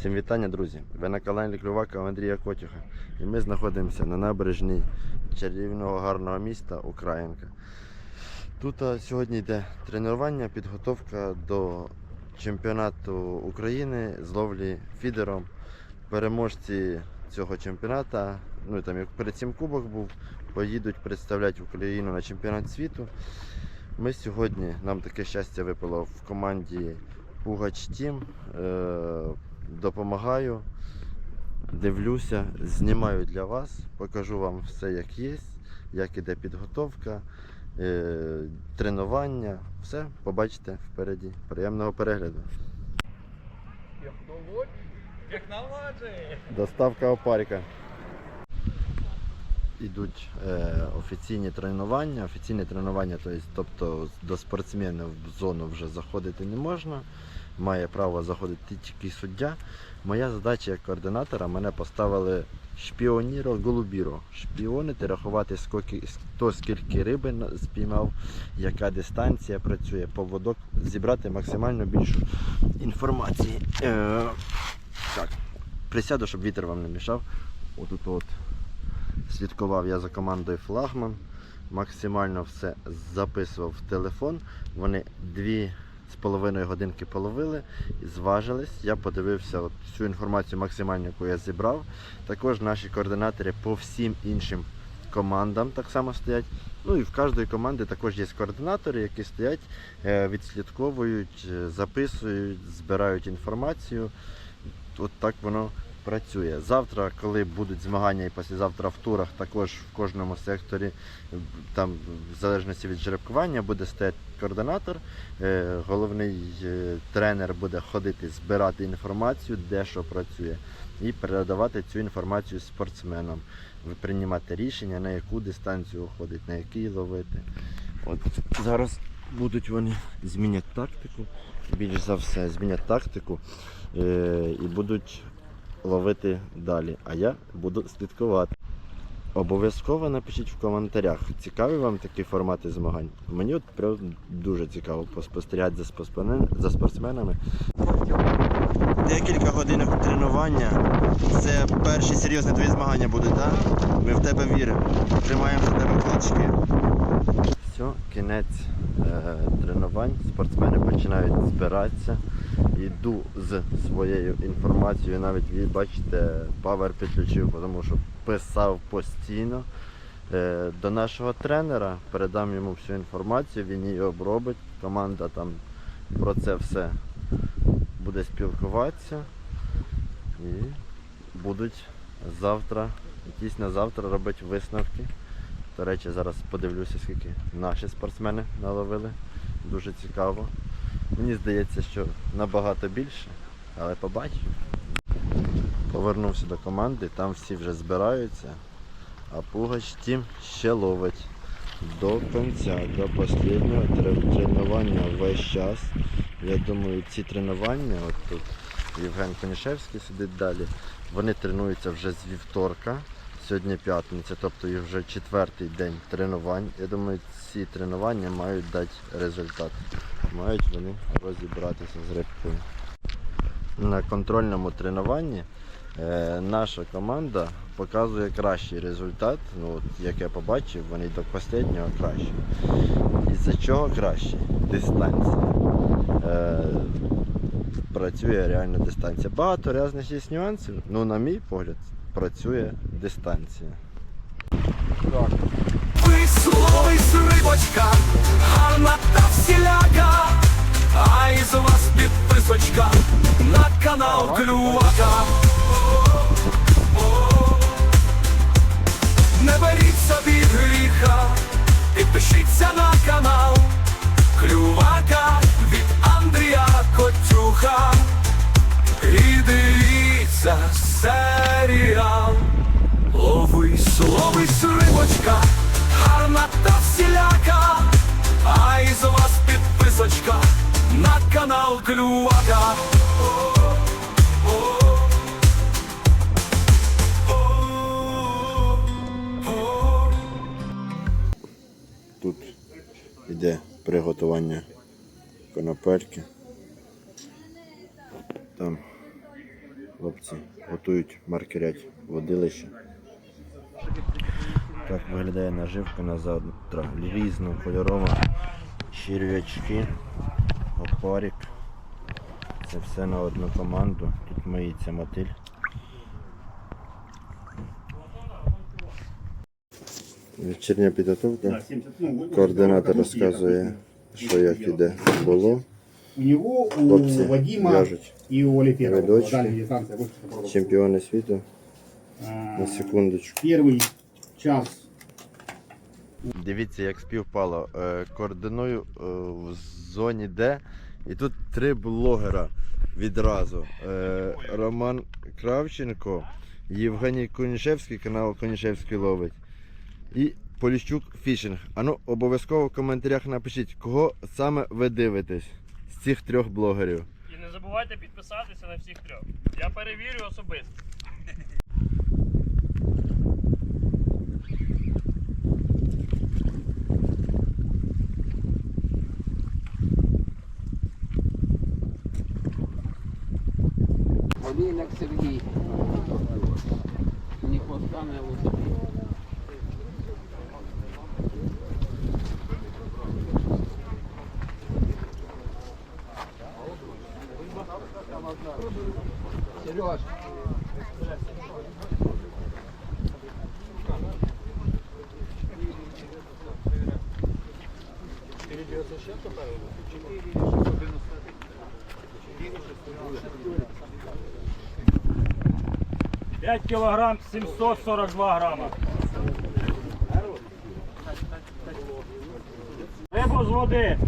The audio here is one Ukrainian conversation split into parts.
Всім вітання, друзі! Ви на каналі Клювака Андрія Котюха. І ми знаходимося на набережній чарівного гарного міста Українка. Тут а, сьогодні йде тренування, підготовка до чемпіонату України з ловлі фідером. Переможці цього чемпіонату, ну і там як перед цим кубок був, поїдуть представляти Україну на чемпіонат світу. Ми сьогодні, нам таке щастя випало в команді Пугач Тім. Е, допомагаю, дивлюся, знімаю для вас, покажу вам все як є, як іде підготовка, е, тренування, все побачите впереді. Приємного перегляду. Доставка опарика. Ідуть е, офіційні тренування. Офіційні тренування, тобто до спортсменів в зону вже заходити не можна. Має право заходити тільки суддя. Моя задача як координатора мене поставили шпіоніро голубіро. Шпіонити, рахувати скільки, хто скільки риби спіймав, яка дистанція працює, поводок, зібрати максимально більшу інформації. Е, так, присяду, щоб вітер вам не мішав. Отут от слідкував я за командою флагман. Максимально все записував в телефон. Вони дві з половиною годинки половили і зважились. Я подивився от всю інформацію максимальну, яку я зібрав. Також наші координатори по всім іншим командам так само стоять. Ну і в кожної команди також є координатори, які стоять, е, відслідковують, е, записують, збирають інформацію. От так воно працює. Завтра, коли будуть змагання і післязавтра в турах, також в кожному секторі, там в залежності від жеребкування, буде стояти координатор. Е, Головний е, тренер буде ходити, збирати інформацію, де що працює, і передавати цю інформацію спортсменам, приймати рішення, на яку дистанцію уходить, на який ловити. От зараз будуть вони змінять тактику, більш за все, змінять тактику е, і будуть ловити далі. А я буду слідкувати. Обов'язково напишіть в коментарях, цікаві вам такі формати змагань. Мені от прям дуже цікаво поспостерігати за спортсменами. За спортсменами. Декілька годин тренування. Це перші серйозні твої змагання будуть, так? Ми в тебе віримо. Тримаємо за тебе кулачки. Все, кінець е, тренувань. Спортсмени починають збиратися. Йду з своєю інформацією. Навіть ви бачите, павер підключив, тому що писав постійно. Е, до нашого тренера передам йому всю інформацію, він її обробить. Команда там про це все буде спілкуватися. І будуть завтра, якісь на завтра робити висновки. До речі, зараз подивлюся, скільки наші спортсмени наловили. Дуже цікаво. Мені здається, що набагато більше, але побачимо. Повернувся до команди, там всі вже збираються, а Пугач тім ще ловить до кінця, до останнього тренування весь час. Я думаю, ці тренування, от тут Євген Конішевський сидить далі, вони тренуються вже з вівторка. Сьогодні п'ятниця, тобто їх вже четвертий день тренувань. Я думаю, ці тренування мають дати результат. Мають вони розібратися з рибкою. На контрольному тренуванні е, наша команда показує кращий результат. Ну, от, як я побачив, вони до останнього краще. Із-за чого краще? Дистанція. Е, працює реально дистанція. Багато різних є нюансів, ну, на мій погляд, працює дистанція. Висловись рибочка, гарна та всіляка, а із вас підписочка на канал Клювака. Не беріть собі гріха, підпишіться на канал Клювака від Андрія Котюха. І дивіться серіал. Ловись, ловись, рибочка, гарна та всіляка, а із вас підписочка на канал Клювака. Тут йде приготування конопельки. Там хлопці готують маркерять водилище. Так виглядає наживка на завтра. Різнокольорова. Черв'ячки, опарик. Це все на одну команду. Тут миється мотиль. Вечірня підготовка. Координатор розказує, що як іде було. У него, у Вадима и у попробуй. чемпіони світу. А, На секундочку. Первый час Дивіться, як співпало. Е, Координую е, в зоні Д. І тут три блогера відразу. Е, Роман Кравченко, Євгеній Конішевський, канал Конішевський ловить. І Поліщук Фішинг. Ану, обов'язково в коментарях напишіть, кого саме ви дивитесь з цих трьох блогерів. І не забувайте підписатися на всіх трьох. Я перевірю особисто. Олійник Сергій. 5 кілограм 742 грама. Рибу з води.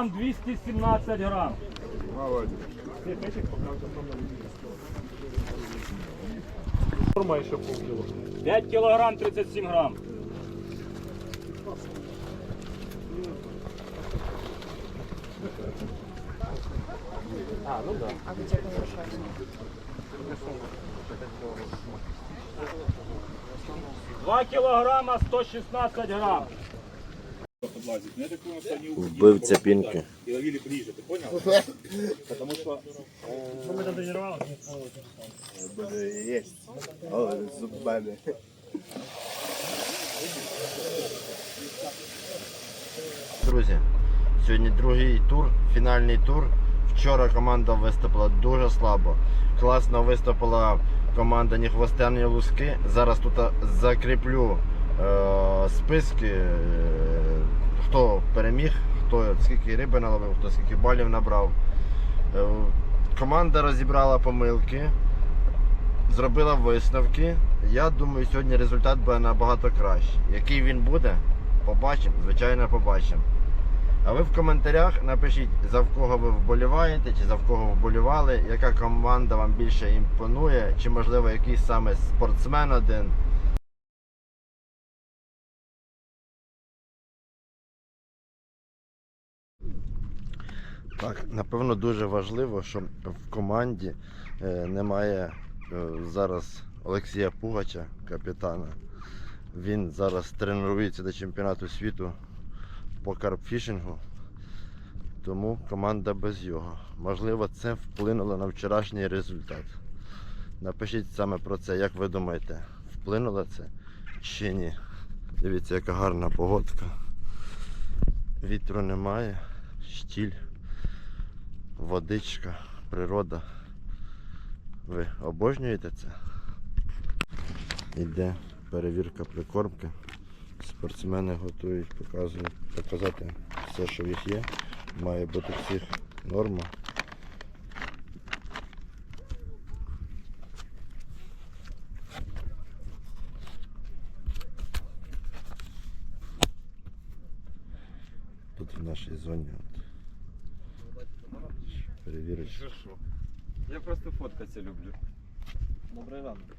Кілограм 217 грам. П'ять кілограм 37 грам. Два кілограма 116 грам. Вбивця пінки. Ми дотренували? Друзі, сьогодні другий тур, фінальний тур. Вчора команда виступила дуже слабо. Класно виступила команда ні луски. Зараз тут закріплю е, списки, е, хто переміг, хто скільки риби наловив, хто скільки балів набрав. Е, команда розібрала помилки, зробила висновки. Я думаю, сьогодні результат буде набагато кращий. Який він буде, побачимо, звичайно, побачимо. А ви в коментарях напишіть, за в кого ви вболіваєте, чи за в кого вболівали, яка команда вам більше імпонує, чи можливо якийсь саме спортсмен один. Так, напевно, дуже важливо, що в команді е, немає е, зараз Олексія Пугача, капітана. Він зараз тренується до чемпіонату світу по карпфішингу, тому команда без його. Можливо, це вплинуло на вчорашній результат. Напишіть саме про це, як ви думаєте, вплинуло це чи ні. Дивіться, яка гарна погодка. Вітру немає, штіль, водичка, природа. Ви обожнюєте це? Іде перевірка прикормки. Спортсмени готують, показують, показати все, що в їх є. Має бути всіх норма. Тут в нашій зоні. От. Що що? Я просто фоткатися люблю. Добрий ранок.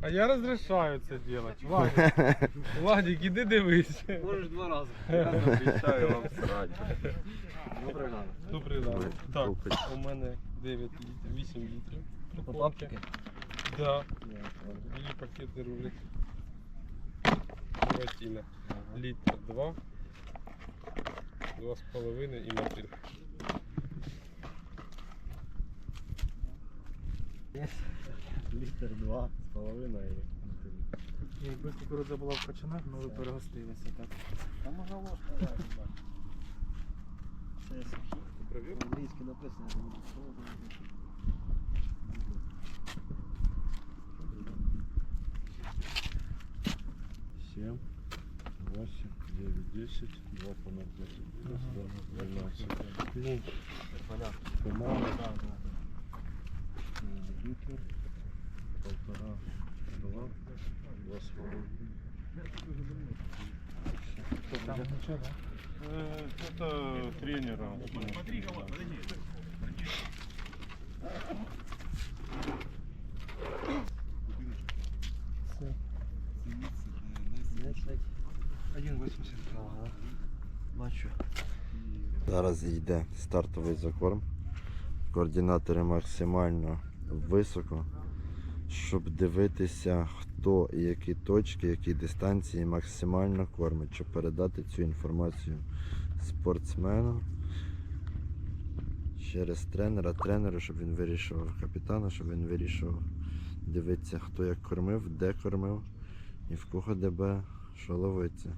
А я разрешаю це делать. Владик, Владик, іди дивись. Можеш два рази. Я запрещаю вам срати. Добрий ранок. Добрий ранок. Так, у мене 9 літрів, 8 літрів. Прикормки. Да. І пакети рулять. Буратіна. Літр 2. 2,5 і мотиль. Літр два з половиною. Якби кукурудза була в качанах, ми б перегостилися так. Там можна ложка, так, бачу. Це англійське написано. Семь, восемь, девять, десять, два помогать. Двенадцать. Ну, два, два с половиной. Там нічого, да? Это тренера. Це 1,80. Бачу. Зараз йде стартовий закорм. Координатори максимально високо, щоб дивитися, хто і які точки, які дистанції максимально кормить, щоб передати цю інформацію спортсмену через тренера, тренеру, щоб він вирішував капітана, щоб він вирішував дивитися, хто як кормив, де кормив і в кого ДБ, що ловиться.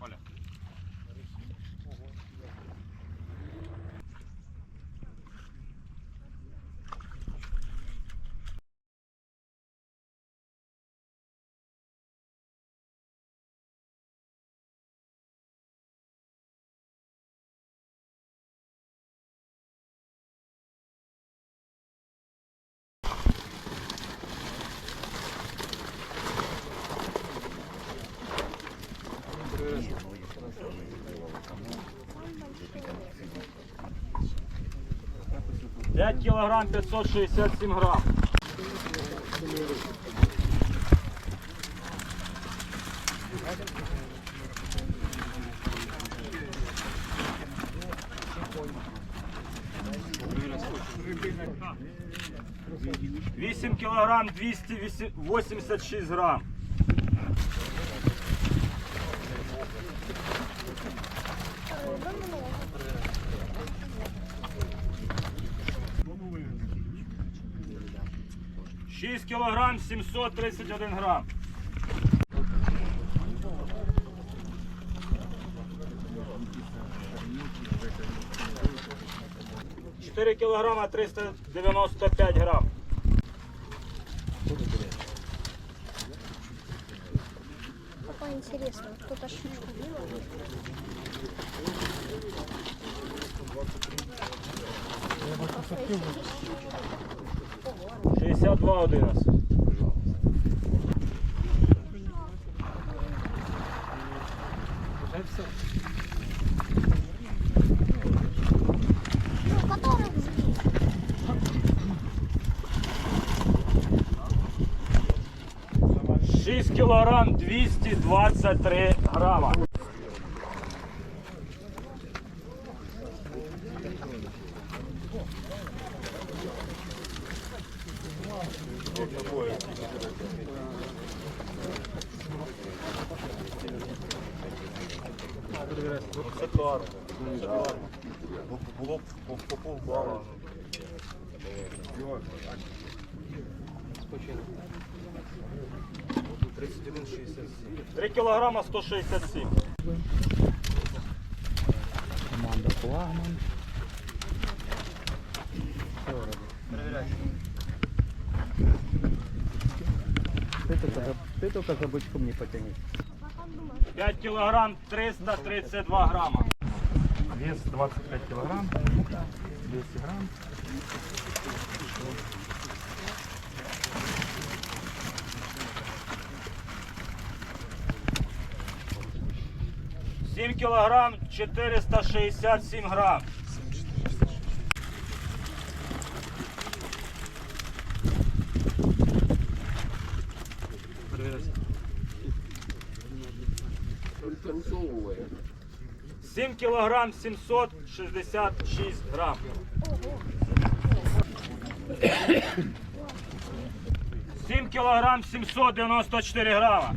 Olha. 5 кілограм 567 грам. Вісім кілограм двісті вісім восімдесят шість грам. Кілограм 731 грам. Чотири кілограма 395 грам. Какой интересный, кто-то шишку делал. Шістдесят два одинадцять. Ну, который взбил. Шість кілограм 223 грама. Це класно. Було по, по полбала. Три кілограма 167. Команда флагман. Ты только за бычком не потяни. 5 кілограм 332 грама. Вес 25 килограмм. 200 грамм. Сім кілограм 467 грам. 7 кілограм 766 грам. Сім кілограм 794 грама.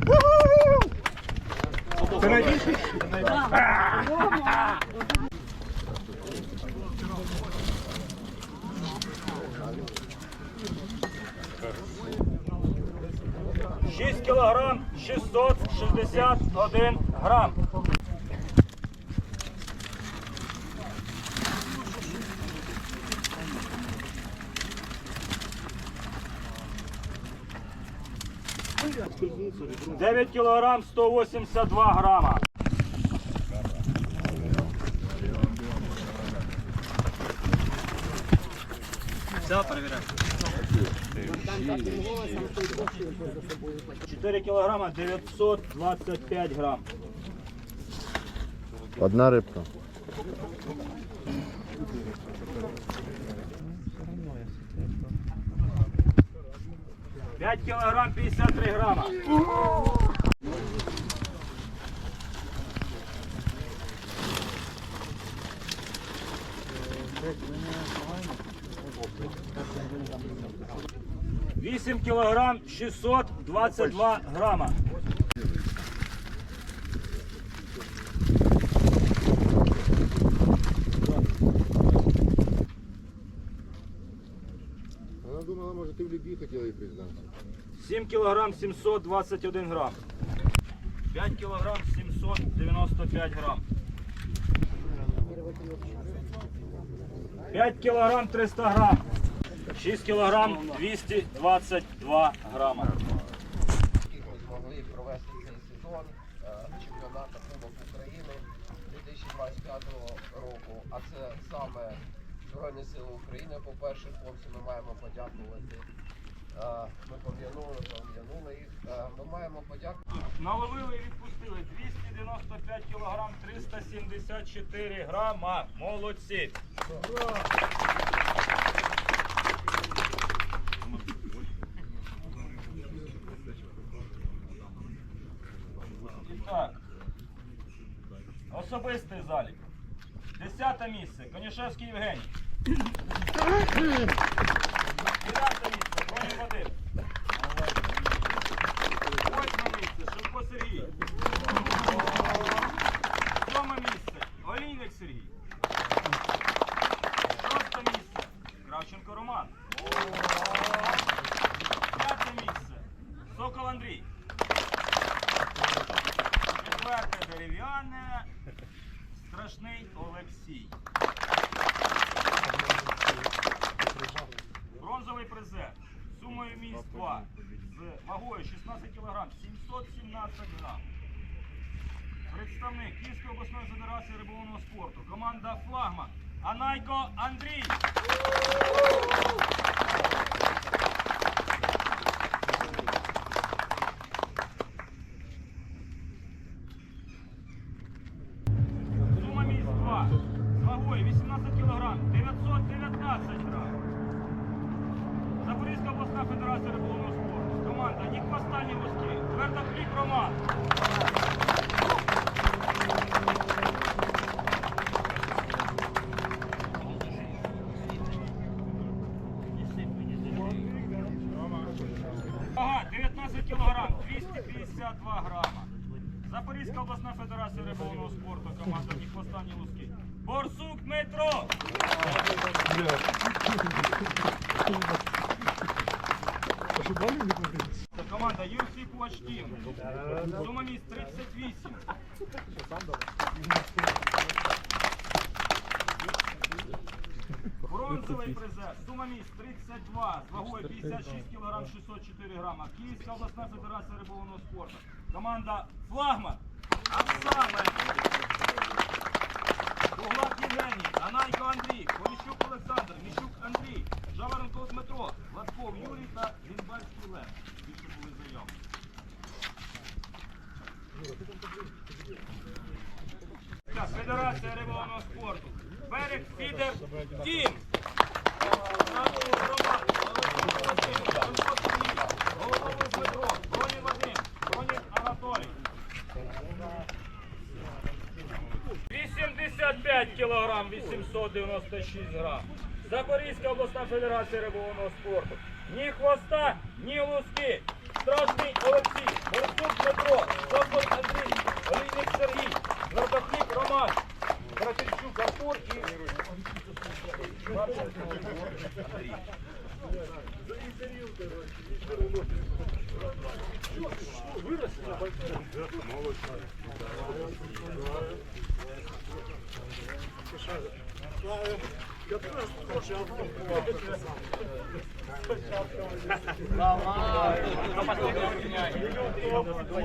Шість кілограм 661 грам. Дев'ять кілограм 182 грама. Все, проверяй. 4 кілограма 925 грам. Одна рибка. П'ять кілограм 53 грама. Вісім кілограм 622 грама. 7 кілограм 721 грам. 5 кілограм 795 грам. 5 кілограм 300 грам. 6 кілограм 222 грама. Ми змогли провести цей сезон чемпіонату Кубок України 2025 року. А це саме Збройні Сили України. По-перше, хлопці, ми маємо подякувати. Ми пом'янули, пом'янули їх. Ми маємо подякувати. Наловили і відпустили 295 кілограм 374 грама. Молодці. Так. Особистий залік. Десяте місце. Конішевський Євгеній. Дев'яте місце. Бронін Вадим. Восьме місце. Шевко Сергій. Сьоме місце. Олійник Сергій. Шосте місце. Кравченко Роман. П'яте місце. Сокол Андрій. Четверте дерев'яне. Страшний Олексій. Бронзовий призер сумою місць 2 з вагою 16 кг 717 грам. Представник Київської обласної федерації риболовного спорту. Команда Флагман. Анайко Андрій. Сума місць 2 з вагою 18 кг 919 грам. Запорізька обласна федерація риболовного спорту. Команда Нік Останні Луски. Твердохліб Роман. Ага, 19 кілограм, 252 грама. Запорізька обласна федерація риболовного спорту. Команда Нік Останні Луски. Борсук Дмитро. Це команда UFC Push Team. Сума місць 38. Бронзовий призер, сума місць 32, з вагою 56 кг 604 грама. Київська обласна федерація риболовного спорту. Команда Флагман. А саме Буглак Євгеній, Анайко Андрій, Поліщук Олександр, Міщук Андрій, Жаворонков Дмитро, Латков Юрій та Гінбальський Лев. Більше були заяви. Федерація риболовного спорту. Берег Фідер Тім. Голововий Дмитро, Бронін Вадим, Бронін Анатолій. 85 кілограм 896 грам. Запорізька обласна федерація риболовного спорту. Ні хвоста, ні луски. Страшний Олексій, Борсук Дмитро, Сокол Андрій, Олійник Сергій, Златоплік Роман, Братирчук Артур і Андрій.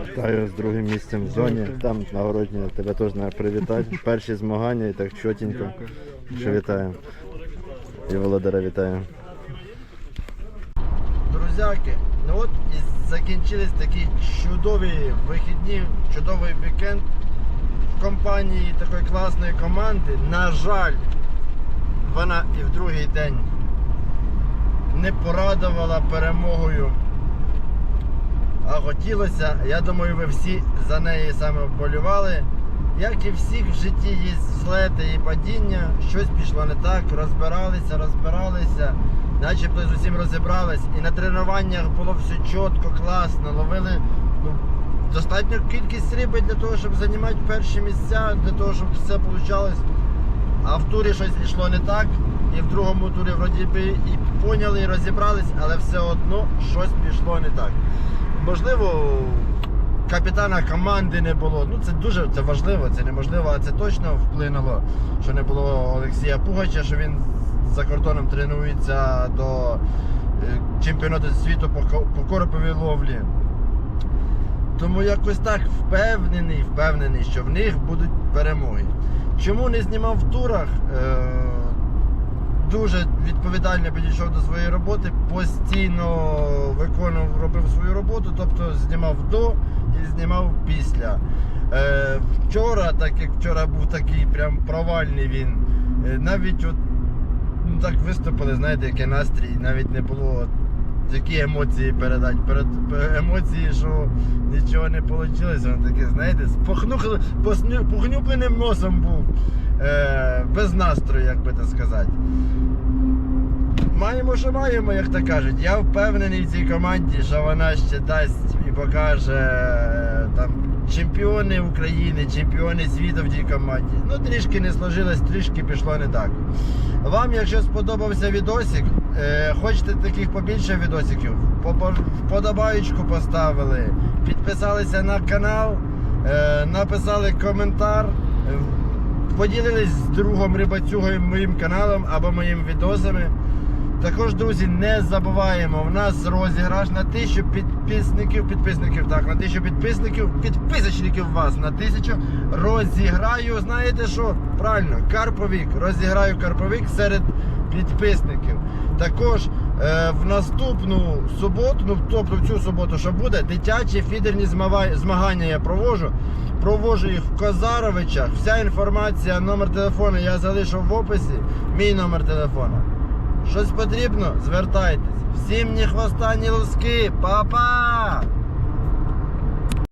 Вітаю з другим місцем в зоні. Там нагородні тебе теж треба привітати. Перші змагання і так чотенько. Що вітаю. І Володара вітаю. Друзяки, ну от і закінчились такі чудові вихідні, чудовий вікенд в компанії такої класної команди. На жаль, вона і в другий день не порадувала перемогою. А хотілося, я думаю, ви всі за неї саме вболівали. Як і всіх в житті є злети і падіння, щось пішло не так, розбиралися, розбиралися, начебто з усім розібрались. І на тренуваннях було все чітко, класно, ловили ну, достатню кількість риби для того, щоб займати перші місця, для того, щоб все вийшло. А в турі щось йшло не так, і в другому турі вроді би і поняли, і розібрались, але все одно щось пішло не так. Можливо, капітана команди не було. Ну це дуже це важливо, це неможливо, а це точно вплинуло, що не було Олексія Пугача, що він за кордоном тренується до е, чемпіонату світу по, ко- по короповій ловлі. Тому якось так впевнений, впевнений, що в них будуть перемоги. Чому не знімав в турах? Е, дуже відповідально підійшов до своєї роботи, постійно виконував, робив свою роботу, тобто знімав до і знімав після. Е, вчора, так як вчора був такий прям провальний він, е, навіть от, ну, так виступили, знаєте, який настрій, навіть не було які емоції передати. Перед емоції, що нічого не вийшло, воно таке, знаєте, з похнюпленим носом був. Е, без настрою, як би так сказати. Маємо, що маємо, як то кажуть. Я впевнений в цій команді, що вона ще дасть і покаже е, там чемпіони України, чемпіони світу в цій команді. Ну, трішки не сложилось, трішки пішло не так. Вам, якщо сподобався відосик, е, хочете таких побільше відосиків, вподобаючку поставили, підписалися на канал, е, написали коментар. е, Поділились з другом рибацюгою моїм каналом або моїми відосами. Також, друзі, не забуваємо, в нас розіграш на тисячу підписників, підписників, так, на тисячу підписників, підписочників вас на тисячу. Розіграю, знаєте що? Правильно, карповік. Розіграю карповік серед підписників. Також е, в наступну суботу, ну тобто в цю суботу, що буде, дитячі фідерні змагання я провожу. Провожу їх в Козаровичах. Вся інформація, номер телефону я залишу в описі. Мій номер телефону. Щось потрібно? Звертайтесь. Всім ні хвоста, ні луски. Па-па!